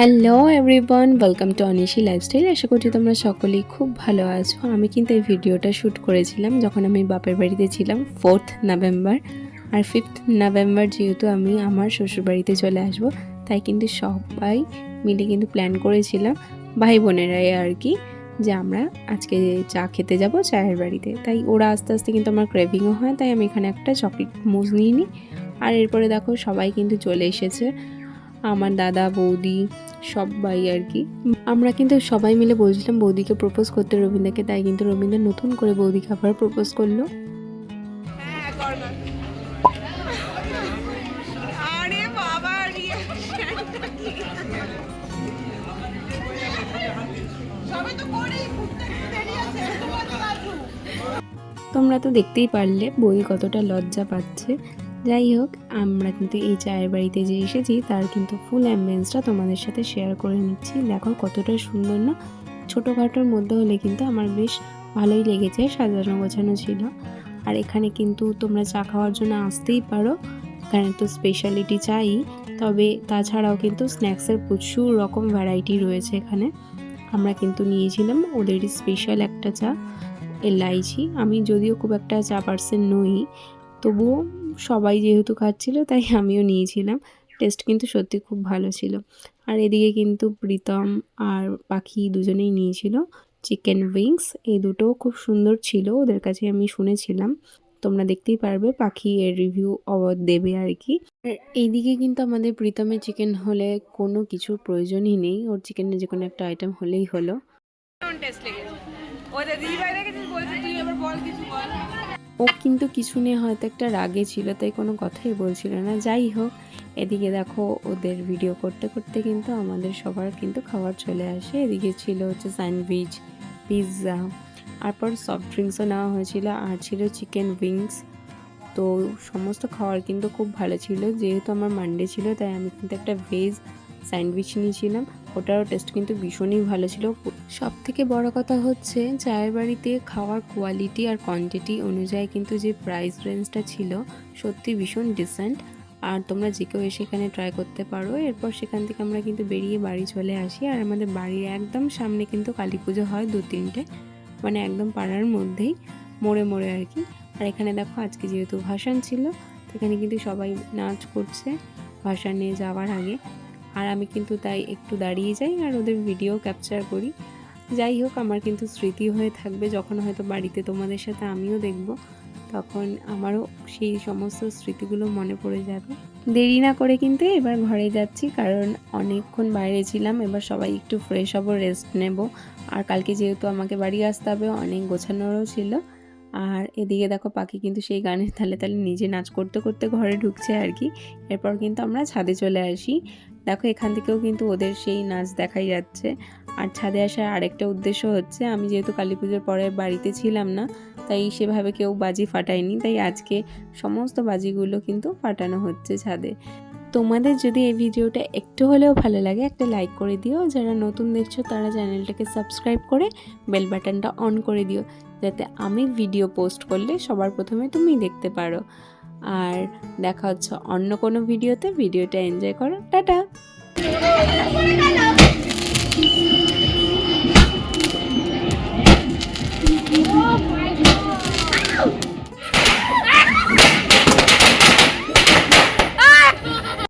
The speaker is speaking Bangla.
Hello everyone welcome to Anishi lifestyle আশা করছি তোমরা সকলেই খুব ভালো আছো। আমি কিন্তু এই ভিডিওটা শ্যুট করেছিলাম যখন আমি বাপের বাড়িতে ছিলাম ফোর্থ নভেম্বর আর ফিফথ নভেম্বর যেহেতু আমি আমার শ্বশুরবাড়িতে চলে আসব, তাই কিন্তু সবাই মিলে কিন্তু প্ল্যান করেছিলাম ভাই বোনেরাই আর কি, যে আমরা আজকে চা খেতে যাব চায়ের বাড়িতে। তাই ওরা আস্তে আস্তে কিন্তু আমার ক্রেভিংও হয়, তাই আমি এখানে একটা চকলেট মুজ নিয়ে নিই। আর এরপরে দেখো সবাই কিন্তু চলে এসেছে। আমার দাদা, বৌদি সবাই আর কি। আমরা কিন্তু সবাই মিলে বলছিলাম বৌদিকে প্রপোজ করতে রবীন্দ্রকে তাই কিন্তু রবীন্দ্র নতুন করে বৌদিকে আবার প্রপোজ করল। তোমরা তো দেখতেই পারলে বই কতটা লজ্জা পাচ্ছে। যাই হোক, আমরা কিন্তু এই চায়ের বাড়িতে যে এসেছি, তার কিন্তু ফুল অ্যাম্বিয়েন্সটা তোমাদের সাথে শেয়ার করে নিচ্ছি। দেখো কতটা সুন্দর না? ছোটোখাটোর মধ্যে হলে কিন্তু আমার বেশ ভালোই লেগেছে, সাজানো গোছানো ছিল। আর এখানে কিন্তু তোমরা চা খাওয়ার জন্য আসতেই পারো। এখানে তো স্পেশালিটি চাই। তবে তাছাড়াও কিন্তু স্ন্যাক্সের প্রচুর রকম ভ্যারাইটি রয়েছে এখানে। আমরা কিন্তু নিয়েছিলাম ওদেরই স্পেশাল একটা চা, এলাইচি। আমি যদিও খুব একটা চা পার্সেন নই, তবুও সবাই যেহেতু খাচ্ছিল তাই আমিও নিয়েছিলাম। টেস্ট কিন্তু সত্যি খুব ভালো ছিল। আর এদিকে কিন্তু প্রীতম আর পাখি দুজনেই নিয়েছিল চিকেন উইংস এই দুটোও খুব সুন্দর ছিল ওদের কাছে আমি শুনেছিলাম। তোমরা দেখতেই পারবে পাখি এর রিভিউ দেবে আর কি। এইদিকে কিন্তু আমাদের প্রীতমের চিকেন হলে কোনো কিছুর প্রয়োজনই নেই। ওর চিকেনের যে কোনো একটা আইটেম হলেই হলো। taste লেগেছে? রেখেছিস, বলছে তুই এবার বল কিছু বল। ও কিন্তু কিছু নিয়ে হয়তো একটা রাগে ছিল, তাই কোনো কথাই বলছিল না। যাই হোক, এদিকে দেখো ওদের ভিডিও করতে করতে কিন্তু আমাদের সবার কিন্তু খাবার চলে আসে। এদিকে ছিল হচ্ছে স্যান্ডউইচ, পিৎজা, তারপর সফট ড্রিঙ্কসও নেওয়া হয়েছিল আর ছিল চিকেন উইংস তো সমস্ত খাওয়ার কিন্তু খুব ভালো ছিল, যেহেতু আমার মানডে ছিল, তাই আমি কিন্তু একটা ভেজ স্যান্ডউইচ নিয়েছিলাম। ওটারও টেস্ট কিন্তু ভীষণই ভালো ছিল। সব থেকে বড় কথা হচ্ছে, চায়ের বাড়িতে খাওয়ার কোয়ালিটি আর কোয়ান্টিটি অনুযায়ী কিন্তু যে প্রাইস রেঞ্জটা ছিল, সত্যি ভীষণ ডিসেন্ট আর তোমরা যে কেউ এসে এখানে ট্রাই করতে পারো। এরপর সেখান থেকে আমরা কিন্তু বেরিয়ে বাড়ি চলে আসি। আর আমাদের বাড়ির একদম সামনে কিন্তু কালী পুজো হয় দু তিনটে। মানে একদম পাড়ার মধ্যেই, মোড়ে মোড়ে আর কি। আর এখানে দেখো, আজকে যেহেতু ভাসান ছিল, তো এখানে কিন্তু সবাই নাচ করছে। ভাসানে যাওয়ার আগে। আর আমি কিন্তু তাই একটু দাঁড়িয়ে যাই আর ওদের ভিডিও ক্যাপচার করি। যাই হোক, আমার কিন্তু স্মৃতি হয়ে থাকবে। যখন হয়তো বাড়িতে তোমাদের সাথে আমিও দেখব, তখন আমারও সেই সমস্ত স্মৃতিগুলো মনে পড়ে যাবে। দেরি না করে কিন্তু এবার ঘরে যাচ্ছি, কারণ অনেকক্ষণ বাইরে ছিলাম। এবার সবাই একটু ফ্রেশ হব রেস্ট নেব। আর কালকে যেহেতু আমাকে বাড়ি আসতে হবে, অনেক গোছানোরও ছিল। আর এদিকে দেখো পাখি কিন্তু সেই গানের তালে তালে নিজে নাচ করতে করতে ঘরে ঢুকছে আর কি। এরপর কিন্তু আমরা ছাদে চলে আসি। দেখো এখান থেকেও কিন্তু ওদের সেই নাচ দেখাই যাচ্ছে। আর ছাদে আসার আরেকটা উদ্দেশ্য হচ্ছে, আমি যেহেতু কালী পুজোর পরে বাড়িতে ছিলাম না, তাই সেভাবে কেউ বাজি ফাটায়নি। তাই আজকে সমস্ত বাজিগুলো কিন্তু ফাটানো হচ্ছে ছাদে। তোমাদের যদি এই ভিডিওটা একটু হলেও ভালো লাগে একটা লাইক করে দিও যারা নতুন দেখছ তারা চ্যানেলটাকে সাবস্ক্রাইব করে বেল বাটনটা অন করে দিও যাতে আমি ভিডিও পোস্ট করলে সবার প্রথমে তুমি দেখতে পারো আর দেখা হচ্ছে অন্য কোনো ভিডিওতে ভিডিওটা এনজয় করো টাটা